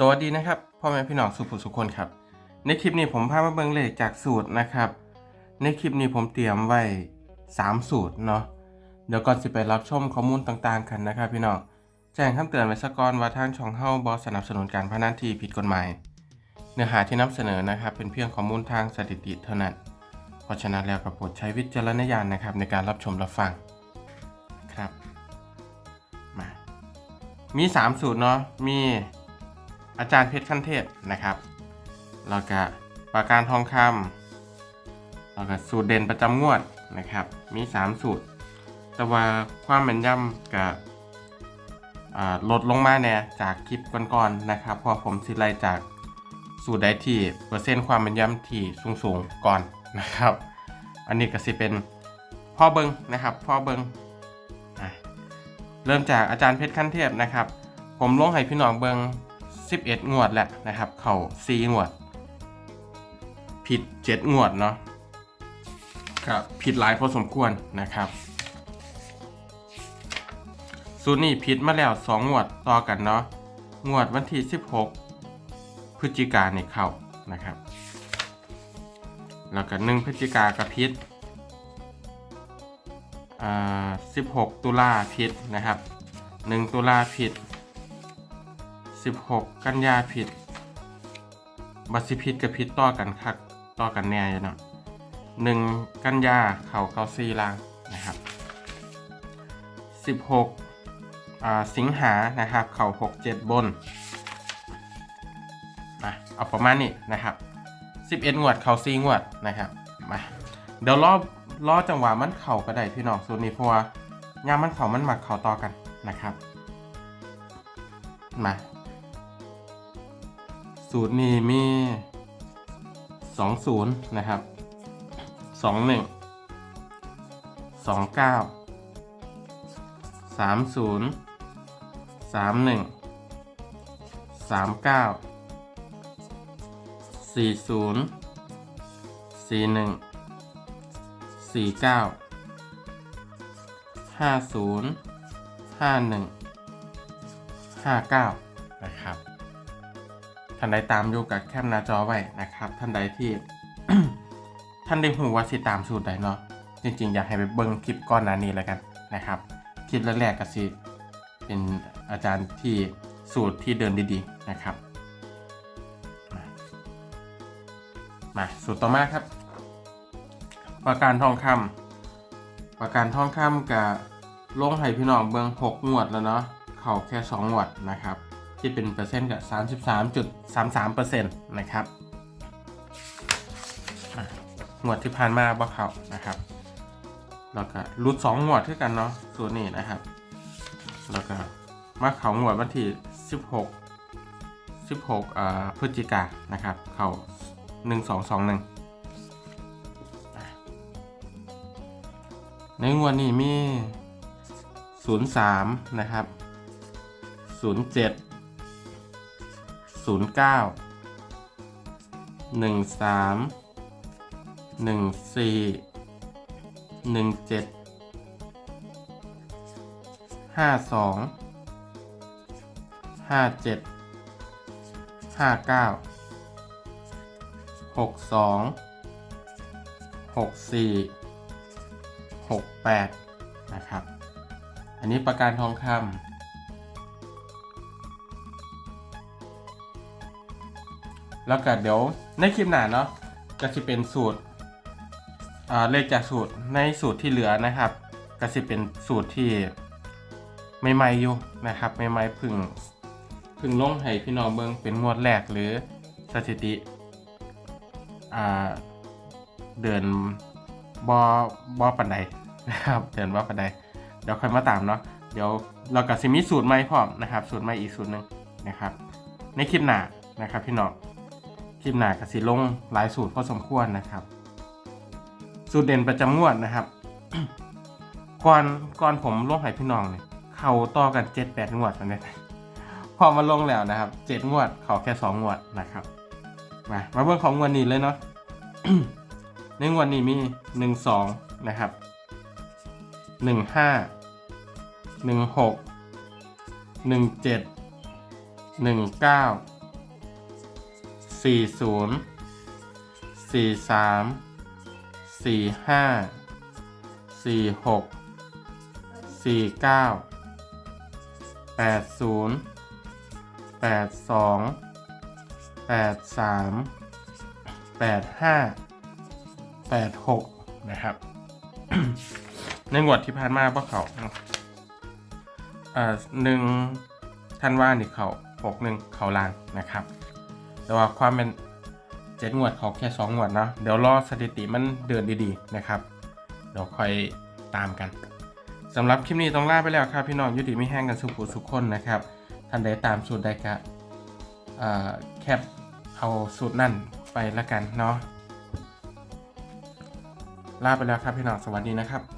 สวัสดีนะครับพ่อแม่พี่น้องสุภุสุคนครับ ในคลิปนี้ผมพามาเบิ่งเลขจากสูตรนะครับ ในคลิปนี้ผมเตรียมไว้ 3 สูตรเนาะเดี๋ยวก่อนสิไปรับชมข้อมูลต่างๆกันนะครับ พี่น้องแจ้งคำเตือนไว้สักก่อนว่าทางช่องเฮาบอสนับสนุนการพนันที่ผิดกฎหมาย เนื้อหาที่นำเสนอนะครับ เป็นเพียงข้อมูลทางสถิติเท่านั้น เพราะฉะนั้นแล้วก็โปรดใช้วิจารณญาณนะครับในการรับชมรับฟังครับมามี 3 สูตรเนาะมี อาจารย์เพชรขั้นเทพนะครับแล้วก็ปากการทองคำแล้วก็สูตรเด่นประจำงวดนะครับ มี 3 สูตร แต่ว่าความแม่นยำกับลดลงมาแน่จากคลิปก่อนๆนะครับ พอผมสิไล่จากสูตรได้ที่เปอร์เซ็นต์ความแม่นยำที่สูงๆก่อนนะครับ อันนี้ก็สิเป็นพ่อเบิงนะครับพ่อเบิงเริ่มจากอาจารย์เพชรขั้นเทพนะครับ ผมลงให้พี่น้องเบิง 11 งวดแหละนะครับ เข่า4งวด ผิด 7 งวดเนาะครับผิดหลายพอสมควรนะครับสูตรนี้ผิดมาแล้ว 2 งวดต่อกันเนาะงวดวันที่ 16 พฤศจิกายนในเข้านะครับ แล้วก็1พฤศจิกากระพิษอ่า16 ตุลาผิดนะครับ 1 ตุลาผิด 16 กันยาผิด บัตสิผิดกับผิดต่อกันคักต่อกันแน่อยู่เนาะ1กันยาเข่าเกาซีลางนะครับ 16 สิงหานะครับ เข่า6 7 บนมาเอาประมาณนี้นะครับ 11งวด เข่า4งวดนะครับมาเดี๋ยวรอบรอจังหวะมันเข่าก็ได้พี่น้องส่วนนี้เพราะว่ายามมันเข่ามันหมักเข่าต่อกันนะครับ มา สูตรนี้มี 20 นะครับ 21 29 30 31 39 40 41 49 50 51 59านใดตามอยู่กับแคปหน้าจอไว้นะครับ ท่านใดที่ ท่านได้หูว่าสิตามสูตรใดเนาะจริงๆ อยากให้ไปเบิ้งคลิปก้อนหน้านี้แล้วกันนะครับคลิปแรกๆก็สิเป็นอาจารย์ที่สูตรที่เดินดีๆนะครับมาสูตรต่อมาครับ ประกันทองคำประกันทองคำกับลงให้พี่น้องเบิ้ง6งวดแล้วเนาะเข่าแค่ 2 งวดนะครับ ที่เป็นเปอร์เซ็นต์กับ 33.33เปอร์เซ็นต์นะครับอะงวดที่ผ่านมาบ่เขานะครับ แล้วก็รุด2งวดด้วยกันเนาะส่วนนี้นะครับ แล้วก็มาเขางวดวันที่ 16 16อ่าพฤศจิกายนนะครับ เข่า1221ในงวดนี้มี 03 นะครับ 07 09 13 14 17 52 57 59 62 64 68นะครับ อันนี้ประกันทองคำ แล้วก็เดี๋ยวในคลิปหน้าเนาะก็จะเป็นสูตรเลขจากสูตรในสูตรที่เหลือนะครับ ก็จะเป็นสูตรที่ใหม่ๆอยู่นะครับใหม่ๆพึ่งพึ่งลงให้พี่น้องเบิ่งเป็นงวดแรกหรือสถิติเดือนบอบอปันใดนะครับเดือนบอปันใดเดี๋ยวค่อยมาตามเนาะเดี๋ยวเรากับซิมีสูตรใหม่พร้อมนะครับ สูตรใหม่อีกสูตรหนึ่งนะครับ ในคลิปหน้านะครับพี่น้อง ลิปหนากับสิลงหลายสูตรพอสมควรนะครับ สูตรเด่นประจำงวดนะครับก่อนก่อนผมลงให้พี่น้องเนี่ยเขาต่อกันเจ็ดแปดงวดแล้วเนี่ยพอมาลงแล้วนะครับเจ็ดงวดเขาแค่สองงวดนะครับ มามาเบิ่งของงวดนี้เลยเนาะในงวดนี้มีหนึ่งสองนะครับหนึ่งห้าหนึ่งหกหนึ่งเจ็ดหนึ่งเก้า สี่ศูนย์สี่สามสี่ห้าสี่หกสี่เก้าแปดศูนย์แปดสองแปดสามแปดห้าแปดหกนะครับ ในงวดที่ผ่านมาพวกเขาอ่าหนึ่งท่านว่านี่เขาหกหนึ่งเขาลางนะครับ แต่ว่าความเป็นเจ็ดงวดเขาแค่สองงวดเนาะเดี๋ยวรอสถิติมันเดินดีๆนะครับเดี๋ยวค่อยตามกันสำหรับคลิปนี้ต้องลาไปแล้วครับพี่น้องยุติไม่แห้งกันสุขุสุขคนนะครับท่านใดตามสูตรใดกะแคปเอาสูตรนั่นไปละกันเนาะลาไปแล้วครับพี่น้องสวัสดีนะครับ